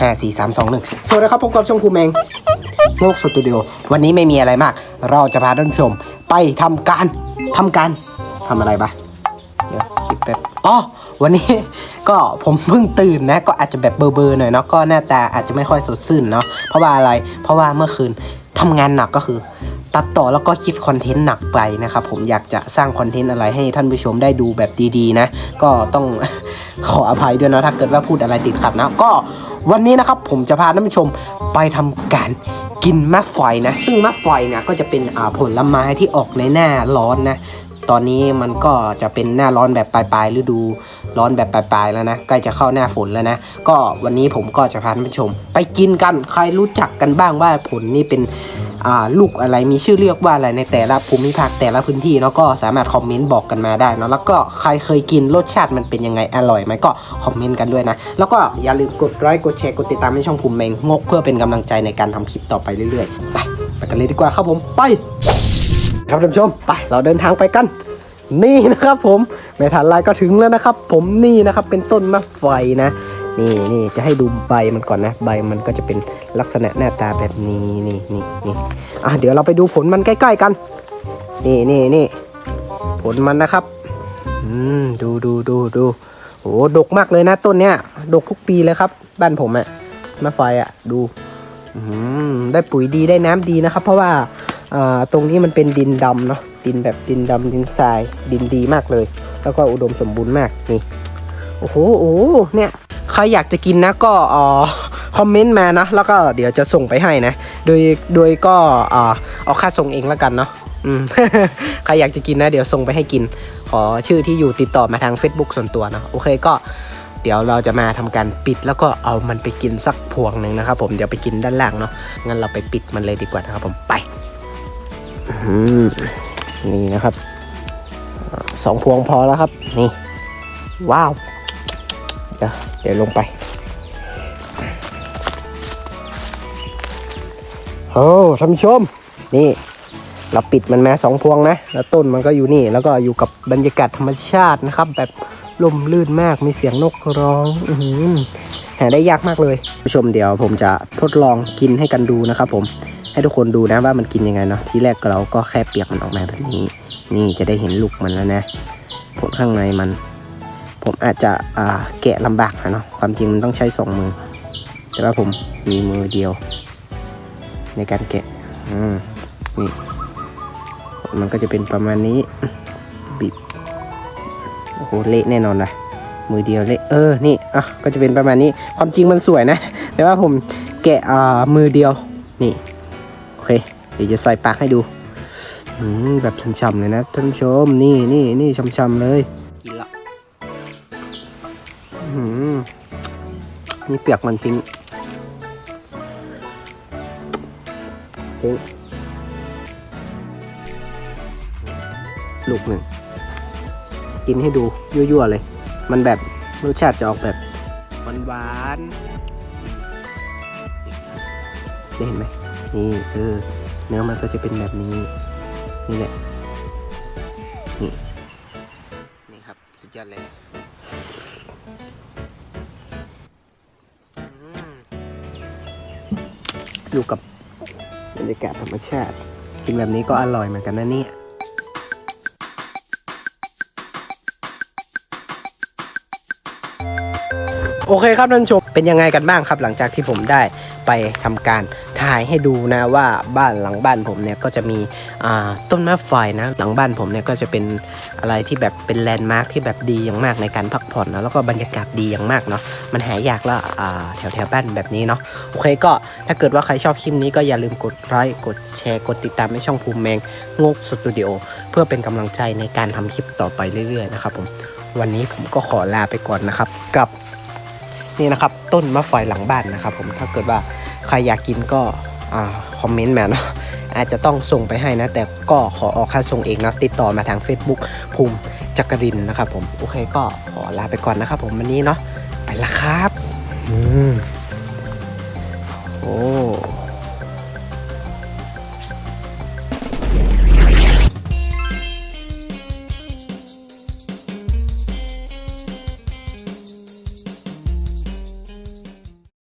ห้าสี่สามสองหนึ่งสวัสดีครับพบกับช่องภูมิเองโงกสตูดิโอวันนี้ไม่มีอะไรมาก เราจะพาท่านผู้ชมไปทำการทำการทำอะไรบ้างเดี๋ยวคิดแป๊บอ๋อวันนี้ก็ผมเพิ่งตื่นนะ ก็อาจจะแบบเบลอๆหน่อยเนาะก็หน้าตาอาจจะไม่ค่อยสดชื่นเนาะเพราะว่าอะไรเพราะว่าเมื่อคืนทำงานหนักก็คือ ตัดต่อแล้วก็คิดคอนเทนต์หนักไปนะครับผมอยากจะสร้างคอนเทนต์อะไรให้ท่านผู้ชมได้ดูแบบดีๆนะ ก็ต้องขออภัยด้วยนะถ้าเกิดว่าพูดอะไรติดขัดนะ ก็วันนี้นะครับผมจะพาท่านผู้ชมไปทำการกินมะฝอยนะ ซึ่งมะฝอยนี่ยก็จะเป็นผลไม้ที่ออกในหน้าร้อนนะตอนนี้มันก็จะเป็นหน้าร้อนแบบปลายๆฤดูร้อนแบบปลายๆแล้วนะใกล้จะเข้าหน้าฝนแล้วนะก็วันนี้ผมก็จะพาท่านผู้ชม ไปกินกันใครรู้จักกันบ้างว่าผลนี่เป็น ลูกอะไรมีชื่อเรียกว่าอะไรในแต่ละภูมิภาคแต่ละพื้นที่เนาะก็สามารถคอมเมนต์บอกกันมาได้เนาะแล้วก็ใครเคยกินรสชาติมันเป็นยังไงอร่อยไหมก็คอมเมนต์กันด้วยนะแล้วก็อย่าลืมกดไลค์กดแชร์กดติดตามให้ช่องภูมิเมงงกเพื่อเป็นกำลังใจในการทำคลิปต่อไปเรื่อยๆไปไปกันเลยดีกว่าครับผมไป ครับท่านผู้ชมไปเราเดินทางไปกันนี่นะครับผมไม่ทันไรก็ถึงแล้วนะครับ ผมนี่นะครับเป็นต้นมะไฟนะ นี่นี่จะให้ดูใบมันก่อนนะ ใบมันก็จะเป็นลักษณะหน้าตาแบบนี้นี่นี่นี่อะเดี๋ยวเราไปดูผลมันใกล้ ๆกัน นี่นี่นี่ผลมันนะครับ อืมดูดูดูดูโอ้ดกมากเลยนะต้นเนี้ยดกทุกปีเลยครับ บ้านผมอะมะไฟอะดูอืมได้ปุ๋ยดีได้น้ำดีนะครับ เพราะว่าอ่าตรงนี้มันเป็นดินดำเนาะดินแบบดินดำดินทรายดินดีมากเลย แล้วก็อุดมสมบูรณ์มากนี่โอ้โหโอ้เนี่ย ใครอยากจะกินนะก็ออคอมเมนต์มานะ แล้วก็เดี๋ยวจะส่งไปให้นะ โดยโดยก็เอ่อเอาค่าส่งเองแล้วกันเนาะอืมใครอยากจะกินนะ เดี๋ยวส่งไปให้กิน ขอชื่อที่อยู่ติดต่อมาทาง Facebook ส่วนตัวเนาะโอเคก็เดี๋ยวเราจะมาทำการปิดแล้วก็เอามันไปกินสักพวงหนึ่งนะครับผมเดี๋ยวไปกินด้านล่างเนาะงั้นเราไปปิดมันเลยดีกว่านะครับผมไปนี่นะครับสองพวงพอแล้วครับ นี่ ว้าว เดี๋ยวเดี๋ยวลงไป โอ้ท่านผู้ชม นี่ เราปิดมันมาสองพวงนะ แล้วต้นมันก็อยู่นี่ แล้วก็อยู่กับบรรยากาศธรรมชาตินะครับ แบบลมลื่นมาก มีเสียงนกร้องอืหาได้ยากมากเลย ผู้ชมเดี๋ยวผมจะทดลองกินให้กันดูนะครับผม ให้ทุกคนดูนะว่ามันกินยังไงเนาะ ที่แรกเราก็แค่เปียกมันออกมาแบบนี้ นี่จะได้เห็นลูกมันแล้วนะผลข้างในมัน ผมอาจจะแกะลำบากนะเนาะความจริงมันต้องใช้สองมือ แต่ว่าผมมีมือเดียว ในการแกะนี่มันก็จะเป็นประมาณนี้บีบโอ้โหเละแน่นอนละมือเดียวเละเออนี่อะก็จะเป็นประมาณนี้ ความจริงมันสวยนะ แต่ว่าผมแกะอ่ามือเดียวนี่โอเค เดี๋ยวจะใส่ปากให้ดูอืมแบบช่ำๆเลยนะท่านผู้ชมนี่นี่นี่ช่ำๆเลยกินละ นี่เปียกมันทิ้งทิ้งลูกหนึ่ง กินให้ดู ยั่วๆเลย มันแบบรสชาติจะออกแบบหวานๆเห็นไหมนี่เออเนื้อมันก็จะเป็นแบบนี้ นี่แหละนี่นี่ครับ สุดยอดเลย อยู่กับบรรยากาศธรรมชาติกินแบบนี้ก็อร่อยเหมือนกันนะเนี่ย โอเคครับท่านชมเป็นยังไงกันบ้างครับ หลังจากที่ผมได้ไปทำการถ่ายให้ดูนะว่าบ้านหลังบ้านผมเนี่ยก็จะมีต้นมะไฟนะ หลังบ้านผมเนี่ยก็จะเป็นอะไรที่แบบเป็นแลนด์มาร์คที่แบบดีอย่างมากในการพักผ่อนนะแล้วก็บรรยากาศดีอย่างมากเนาะมันหายากแล้วแถวแถวบ้านแบบนี้เนาะโอเคก็ถ้าเกิดว่าใครชอบคลิปนี้ก็อย่าลืมกดไลค์กดแชร์กดติดตามให้ช่องภูมิแมงงกสตูดิโอเพื่อเป็นกำลังใจในการทำคลิปต่อไปเรื่อยๆนะครับผมวันนี้ผมก็ขอลาไปก่อนนะครับกับ นี่นะครับ ต้นมะฝอยหลังบ้านนะครับ ผมถ้าเกิดว่าใครอยากกินก็คอมเมนต์มาเนาะอาจจะต้องส่งไปให้นะ แต่ก็ขอออกค่าส่งเองนะ ติดต่อมาทาง Facebook ภูมิจักรินนะครับผม โอเคก็ขอลาไปก่อนนะครับผมวันนี้เนาะไปละครับ อืมโอ้